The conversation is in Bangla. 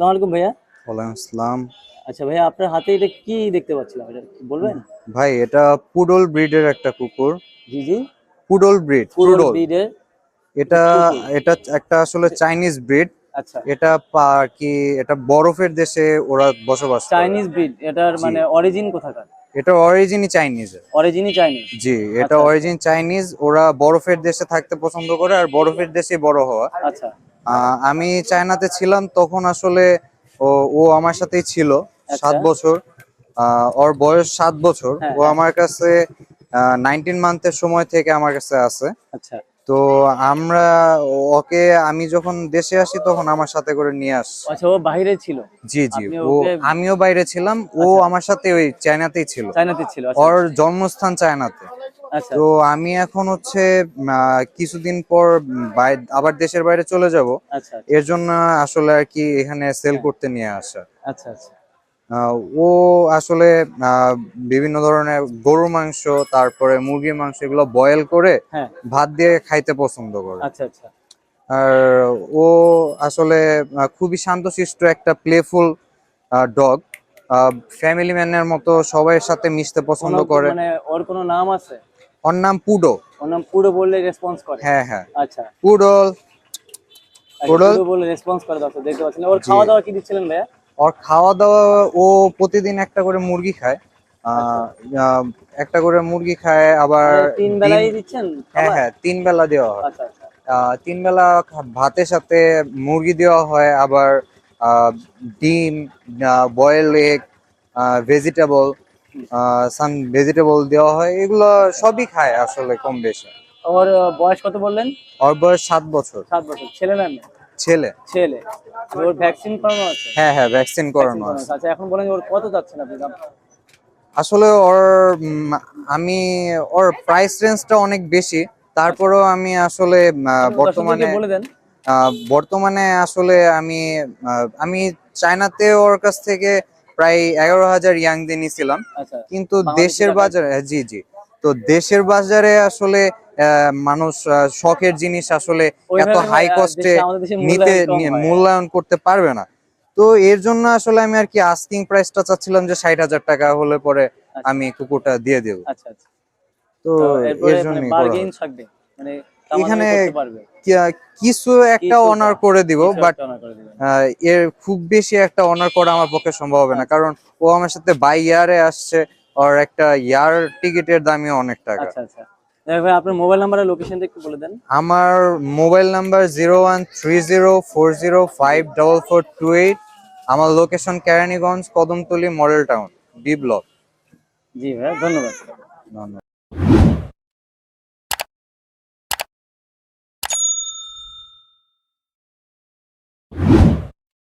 আসসালামু আলাইকুম ভাইয়া। ওয়ালাইকুম আসসালাম। আচ্ছা ভাইয়া আপনার হাতে এটা কি দেখতে পাচ্ছিলাম? এটা বলবেন? ভাই এটা পুডল ব্রিডের একটা কুকুর। জি জি। পুডল ব্রিড পুডল ব্রিডের এটা এটা একটা আসলে চাইনিজ ব্রিড। আচ্ছা। এটা পা- কি এটা বরফের দেশে ওরা বসবাস করে। চাইনিজ ব্রিড এটার মানে অরিজিন কোথাকার? এটা অরিজিনই চাইনিজ। অরিজিনই চাইনিজ? জি এটা আচ্ছা। Origin Chinese. ওরা বরফের দেশে থাকতে পছন্দ করে আর বরফের দেশে বড় হওয়া। আচ্ছা। আমি চায়নাতে ছিলাম তখন আসলে ও আমার সাথেই ছিল সাত আচ্ছা। বছর। আহ, ওর বয়স সাত বছর। হ্যাঁ, ও আমার কাছে নাইনটিন মান্থের সময় থেকে আমার কাছে আছে। আচ্ছা। তো আমরা ওকে আমি যখন দেশে আসি তখন আমার সাথে করে নিয়ে আসছি আচ্ছা ও বাইরে ছিল? জি জি। ও আমিও বাইরে ছিলাম ও আচ্ছা। আমার সাথে ওই চায়নাতেই ছিল। চায়নাতে ছিল ওর জন্মস্থান চায়নাতে। তো আমি এখন হচ্ছে কিছুদিন পর আবার দেশের বাইরে চলে যাব। আচ্ছা এর জন্য আসলে আর কি এখানে সেল করতে নিয়ে আসা। আচ্ছা আচ্ছা। ও আসলে বিভিন্ন ধরনের গরুর মাংস তারপরে মুরগির মাংস এগুলো বয়েল করে হ্যাঁ। ভাত দিয়ে খাইতে পছন্দ করে। আচ্ছা আচ্ছা। আর ও আসলে খুবই শান্তশিষ্ট একটা প্লেফুল ডগ ফ্যামিলি ম্যানের মতো সবাইয়ের সাথে মিশতে পছন্দ করে। মানে ওর কোনো নাম আছে? ওর নাম পুডো। ওর নাম পুডো বললে রেসপন্স করে? হ্যাঁ হ্যাঁ। আচ্ছা। পুডল আচ্ছা, পুরো বললে রেসপন্স করে দর্শক দেখতে পাচ্ছেন। ওর খাওয়া দাওয়া কি দিচ্ছিলেন ভাইয়া? ওর খাওয়া দাওয়া ও প্রতিদিন একটা করে মুরগি খায়। আহ, একটা করে মুরগি খায় আবার মানে তিন বেলাই দিচ্ছেন হ্যাঁ হ্যাঁ তিন বেলা দেওয়া হয়। আচ্ছা আচ্ছা। আহ, তিন বেলা ভাতের সাথে মুরগি দেওয়া হয় আবার ডিম boil egg vegetable some vegetable দেওয়া হয় এগুলো সবই খায় আসলে কম বেশি। ওর বয়স কত বললেন? ওর বয়স সাত বছর। সাত বছর। ছেলে না মেয়ে? ছেলে। ছেলে। ওর ভ্যাকসিন করানো আছে? হ্যাঁ হ্যাঁ ভ্যাকসিন করানো আছে। আচ্ছা এখন বলেন ওর কত যাচ্ছেন আপনি দাম? আসলে ওর আমি ওর প্রাইস রেঞ্জটা অনেক বেশি। তারপরেও আমি আসলে আহ, বর্তমানে বলে দেন। বর্তমানে আসলে আমি আমি চায়নাতে ওর কাছ থেকে প্রায় এগারো হাজার ইয়াং দিয়ে নিছিলাম আচ্ছা কিন্তু দেশের বাজারে হ্যাঁ, জি জি। তো দেশের বাজারে আসলে মানুষ শখের জিনিস আসলে এত হাই কস্টে নিতে মূল্যায়ন করতে পারবে না। তো এর জন্য আসলে আমি আর কি আস্কিং প্রাইসটা চাচ্ছিলাম যে ষাট হাজার টাকা হলে পরে আমি কুকুরটা দিয়ে দেবো। আচ্ছা আচ্ছা। তো তো এর জন্য এখানে কিছু একটা অনার করে দিব বাট। এর খুব বেশি একটা অনার করা আমার পক্ষে সম্ভব হবে না কারণ ও আমার সাথে বাই ইয়ারে আসছে আর একটা ইয়ার টিকিটের দামই অনেক টাকা। আচ্ছা আচ্ছা। আপনার মোবাইল নাম্বার আর লোকেশনটা একটু বলে দেন। আমার mobile number zero one three zero four zero five double four two eight আমার location Keraniganj Kadamtali model town B block জি ভাই ধন্যবাদ। ধন্যবাদ।